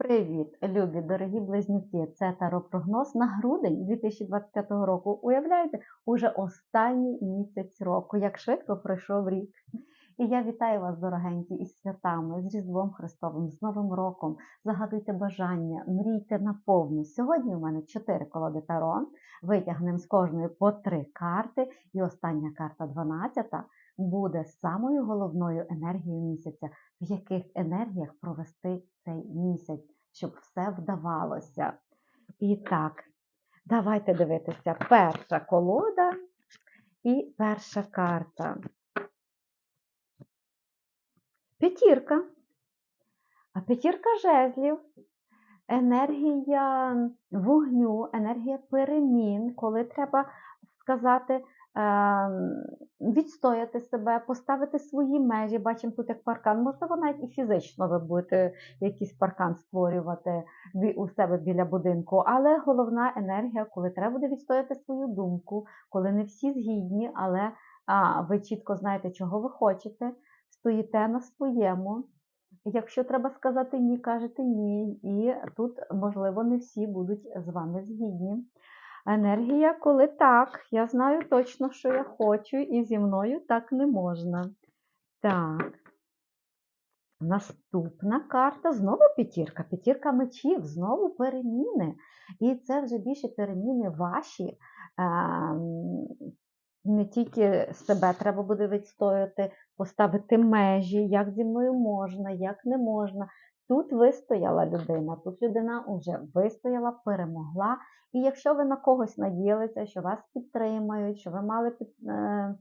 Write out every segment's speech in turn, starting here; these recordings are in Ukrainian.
Привіт, любі дорогі близнюки! Це таропрогноз на грудень 2025 року. Уявляєте, уже останній місяць року, як швидко пройшов рік. І я вітаю вас, дорогенькі, із святами, з Різдвом Христовим, з Новим роком. Загадуйте бажання, мрійте наповну. Сьогодні у мене 4 колоди Таро. Витягнемо з кожної по 3 карти, і остання карта 12 буде самою головною енергією місяця, в яких енергіях провести цей місяць, щоб все вдавалося. І так, давайте дивитися перша колода і перша карта. П'ятірка. А п'ятірка жезлів. Енергія вогню, енергія перемін, коли треба сказати, ем, відстояти себе, поставити свої межі. Бачимо тут як паркан. Можливо, навіть і фізично ви будете якийсь паркан створювати у себе біля будинку. Але головна енергія, коли треба буде відстояти свою думку, коли не всі згідні, але а, ви чітко знаєте, чого ви хочете, стоїте на своєму. Якщо треба сказати ні, кажете ні. І тут, можливо, не всі будуть з вами згідні. Енергія, коли так, я знаю точно, що я хочу, і зі мною так не можна. Так. Наступна карта знову п'ятірка. П'ятірка мечів, знову переміни. І це вже більше переміни ваші. Не тільки себе треба буде відстояти, поставити межі, як зі мною можна, як не можна. Тут вистояла людина, тут людина вже вистояла, перемогла. І якщо ви на когось надіялися, що вас підтримають, що ви мали під... е,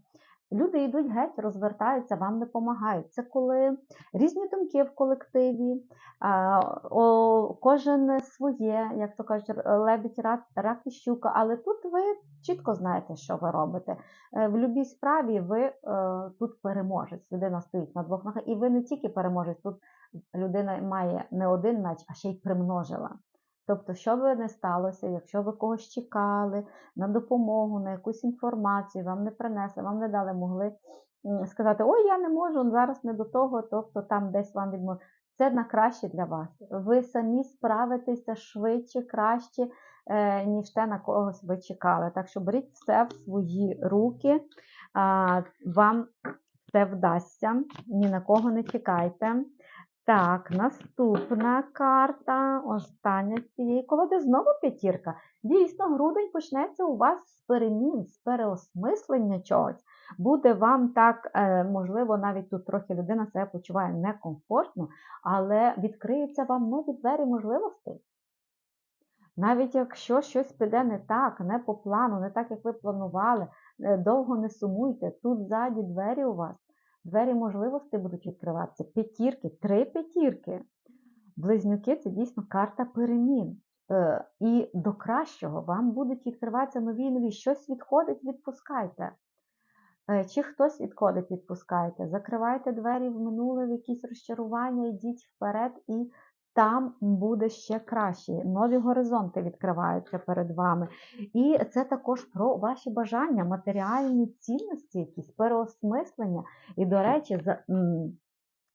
люди йдуть геть, розвертаються, вам не допомагають. Це коли різні думки в колективі, кожен своє, як то кажуть, лебідь, рак і щука. Але тут ви чітко знаєте, що ви робите. Е, В будь-якій справі ви е, тут переможець. Людина стоїть на двох ногах, і ви не тільки переможець, тут людина має не один меч, а ще й примножила. Тобто, що би не сталося, якщо ви когось чекали на допомогу, на якусь інформацію, вам не принесли, вам не дали, могли сказати, ой, я не можу, зараз не до того, тобто там десь вам відмовили. Це на краще для вас. Ви самі справитеся швидше, краще, е, ніж те, на когось ви чекали. Так що беріть все в свої руки, вам все вдасться, ні на кого не чекайте. Так, наступна карта, остання з цієї колоди, знову п'ятірка. Дійсно, грудень почнеться у вас з перемін, з переосмислення чогось. Буде вам так, е, можливо, навіть тут трохи людина себе почуває некомфортно, але відкриються вам нові двері можливостей. Навіть якщо щось піде не так, не по плану, не так, як ви планували, е, довго не сумуйте. Тут ззаді двері у вас, двері можливостей будуть відкриватися. П'ятірки, три п'ятірки. Близнюки це дійсно карта перемін. Е, І до кращого вам будуть відкриватися нові і нові. Щось відходить, відпускайте. Е, Чи хтось відходить, відпускайте. Закривайте двері в минуле, в якісь розчарування, йдіть вперед, і там буде ще краще. Нові горизонти відкриваються перед вами. І це також про ваші бажання, матеріальні цінності, якісь переосмислення. І, до речі,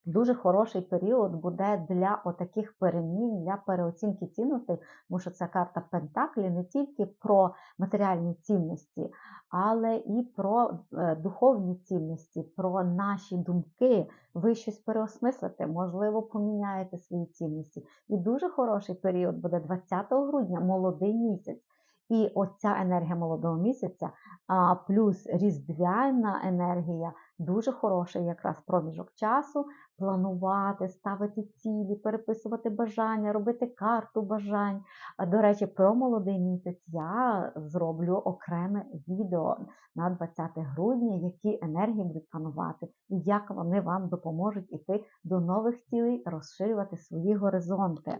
дуже хороший період буде для отаких перемін, для переоцінки цінностей, тому що ця карта Пентаклі не тільки про матеріальні цінності, але і про е, духовні цінності, про наші думки. Ви щось переосмислите, можливо, поміняєте свої цінності. І дуже хороший період буде 20 грудня, молодий місяць. І оця енергія молодого місяця, а, плюс різдвяна енергія, дуже хороший якраз проміжок часу планувати, ставити цілі, переписувати бажання, робити карту бажань. До речі, про молодий місяць я зроблю окреме відео на 20 грудня, які енергії будуть панувати, і як вони вам допоможуть іти до нових цілей, розширювати свої горизонти.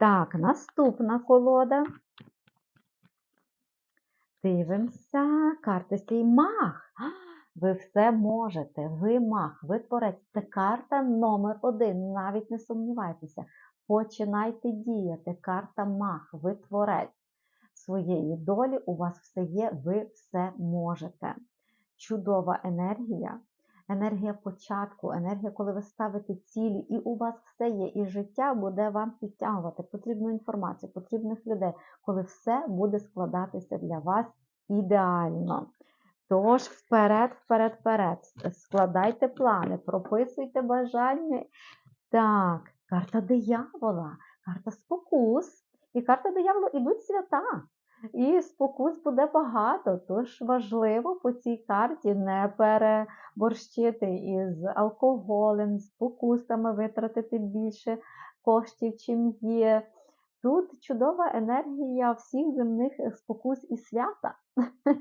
Так, наступна колода. Дивимося, карти стій мах. Ви все можете, ви мах, ви творець. Це карта номер один. Навіть не сумнівайтеся. Починайте діяти. Карта мах, ви творець своєї долі. У вас все є, ви все можете. Чудова енергія. Енергія початку, енергія, коли ви ставите цілі, і у вас все є, і життя буде вам підтягувати потрібну інформацію, потрібних людей, коли все буде складатися для вас ідеально. Тож, вперед, вперед, вперед. Складайте плани, прописуйте бажання. Так, карта диявола, карта спокус. І карта диявола ідуть свята. І спокус буде багато, тож важливо по цій карті не переборщити із алкоголем, з спокусами, витратити більше коштів, чим є. Тут чудова енергія всіх земних спокус і свята.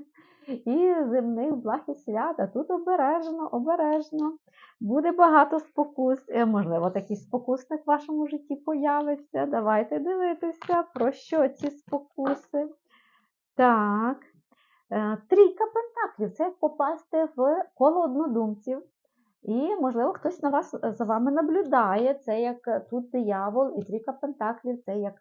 І земних благ і свята. Тут обережно, обережно. Буде багато спокус. Е, Можливо, такий спокусник в вашому житті появиться. Давайте дивитися, про що ці спокуси. Так. Е, Трійка пентаклів це як попасти в коло однодумців. І, можливо, хтось на вас за вами наблюдає. Це як е, тут диявол і трійка пентаклів, це як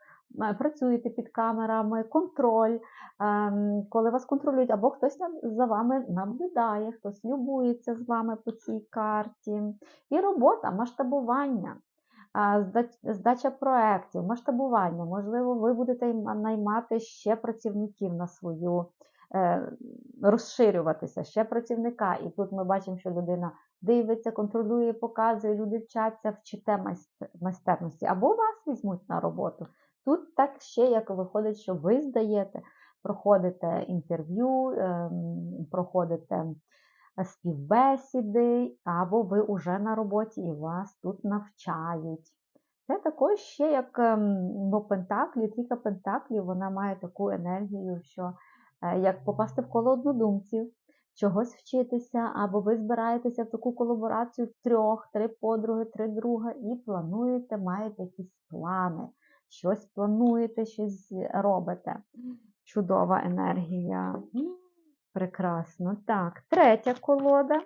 е, працюєте під камерами, контроль, ем, коли вас контролюють, або хтось за вами наблюдає, хтось любується з вами по цій карті. І робота, масштабування. Здача проєктів, масштабування. Можливо, ви будете наймати ще працівників на свою, е, розширюватися, ще працівника. І тут ми бачимо, що людина дивиться, контролює, показує, люди вчаться, вчите майст- майстерності, або вас візьмуть на роботу. Тут так ще як виходить, що ви здаєте, проходите інтерв'ю, ем, проходите співбесіди, або ви вже на роботі і вас тут навчають. Це також ще як ем, ну, Пентаклі, трійка Пентаклів, вона має таку енергію, що е, як попасти в коло однодумців, чогось вчитися, або ви збираєтеся в таку колаборацію в трьох, три подруги, три друга, і плануєте, маєте якісь плани, щось плануєте, щось робите. Чудова енергія. Прекрасно. Так, третя колода.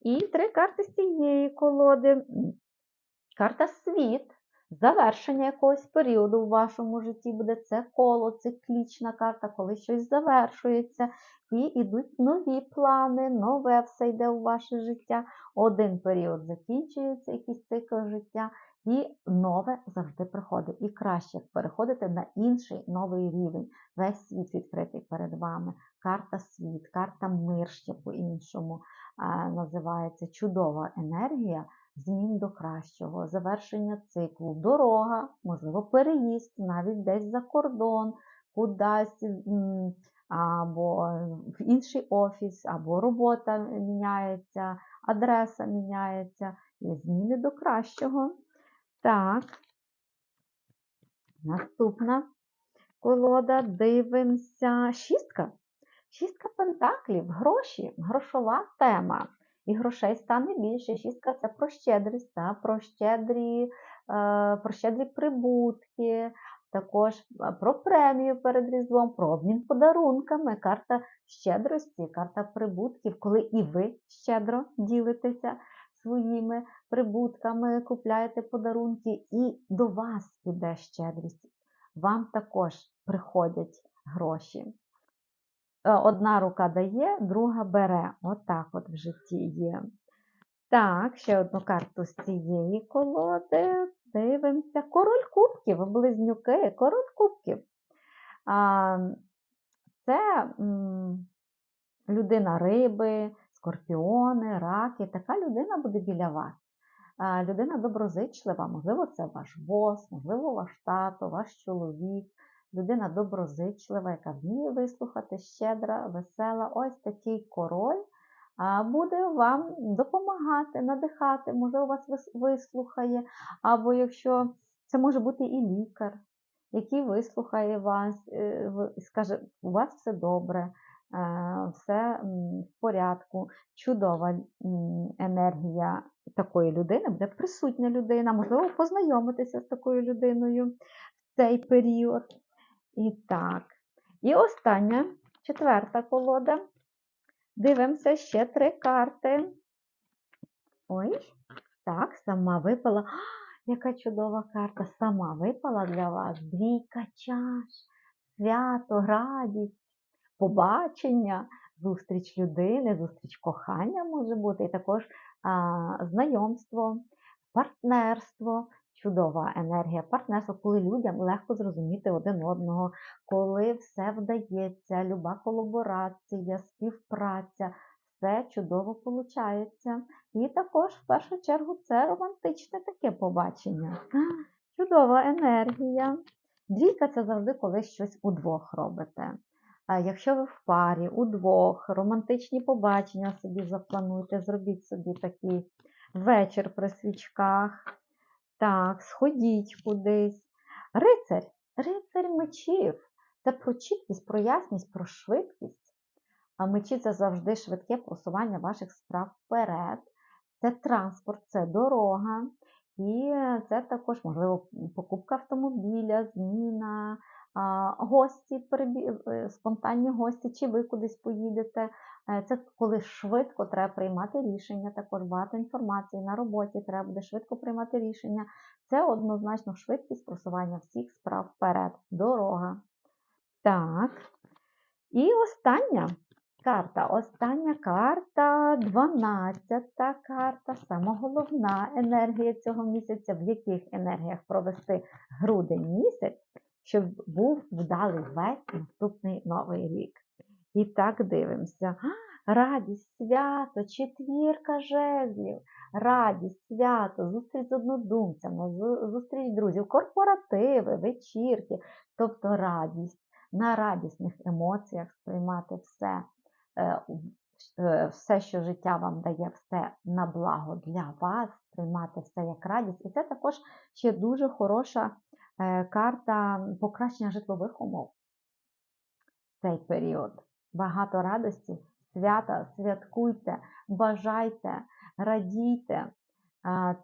І три карти з цієї колоди. Карта світ. Завершення якогось періоду в вашому житті буде це коло, циклічна карта, коли щось завершується, і йдуть нові плани, нове все йде у ваше життя. Один період закінчується, якийсь цикл життя, і нове завжди приходить. І краще переходити на інший новий рівень. Весь світ відкритий перед вами. Карта світ, карта мир ще по-іншому називається чудова енергія змін до кращого, завершення циклу, дорога, можливо, переїзд навіть десь за кордон, кудись або в інший офіс, або робота міняється, адреса міняється, і зміни до кращого. Так, наступна колода, дивимося. Шістка. Шістка пентаклів, гроші, грошова тема. І грошей стане більше. Шістка це про щедрість, та, про, щедрі, е, про щедрі прибутки, також е, про премію перед Різдвом, про обмін подарунками, карта щедрості, карта прибутків, коли і ви щедро ділитеся своїми прибутками, купляєте подарунки, і до вас піде щедрість. Вам також приходять гроші. Е, Одна рука дає, друга бере. Отак от в житті є. Так, ще одну карту з цієї колоди. Дивимося. Король кубків, близнюки, король кубків. Це людина риби, скорпіони, раки. Така людина буде біля вас. Людина доброзичлива, можливо, це ваш бос, можливо, ваш тато, ваш чоловік. Людина доброзичлива, яка вміє вислухати, щедра, весела. Ось такий король буде вам допомагати, надихати, можливо, вас вислухає, або якщо це може бути і лікар, який вислухає вас е, і скаже, у вас все добре, все в порядку, чудова енергія такої людини, буде присутня людина, можливо, познайомитися з такою людиною в цей період. І так. І остання, четверта колода. Дивимося ще три карти. Ой, так, сама випала. А, яка чудова карта! Сама випала для вас. Двійка чаш, свято, радість, побачення, зустріч людини, зустріч кохання може бути, і також а, знайомство, партнерство, чудова енергія партнерства, коли людям легко зрозуміти один одного, коли все вдається, люба колаборація, співпраця, все чудово виходить. І також, в першу чергу, це романтичне таке побачення. Чудова енергія. Двійка це завжди коли щось удвох робите. Якщо ви в парі, удвох, романтичні побачення собі заплануйте, зробіть собі такий вечір при свічках. Так, сходіть кудись. Рицарь, рицарь мечів. Це про чіткість, про ясність, про швидкість. А мечі це завжди швидке просування ваших справ вперед. Це транспорт, це дорога. І це також, можливо, покупка автомобіля, зміна, гості, е, спонтанні гості, чи ви кудись поїдете. Е, Це коли швидко треба приймати рішення, також багато інформації на роботі, треба буде швидко приймати рішення. Це однозначно швидкість просування всіх справ вперед. Дорога. Так. І остання карта. Остання карта, 12 карта, сама головна енергія цього місяця, в яких енергіях провести грудень місяць, щоб був вдалий весь наступний новий рік. І так дивимося. Радість, свято, четвірка жезлів, радість, свято, зустріч з однодумцями, зустріч друзів, корпоративи, вечірки, тобто радість, на радісних емоціях сприймати все, е, е, все, що життя вам дає, все на благо для вас, сприймати все як радість. І це також ще дуже хороша е, карта покращення житлових умов в цей період. Багато радості, свята, святкуйте, бажайте, радійте.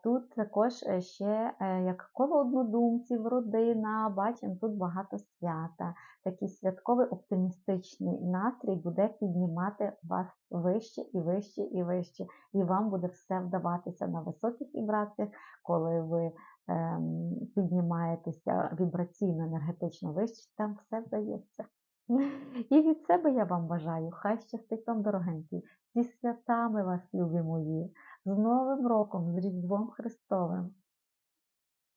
Тут також е, ще е, як коло однодумців, родина, бачимо, тут багато свята. Такий святковий оптимістичний настрій буде піднімати вас вище і вище і вище. І вам буде все вдаватися на високих вібраціях, коли ви ем, піднімаєтеся вібраційно, енергетично вище, там все вдається. І від себе я вам бажаю, хай щастить вам, дорогенькі, зі святами вас, любі мої, з Новим роком, з Різдвом Христовим.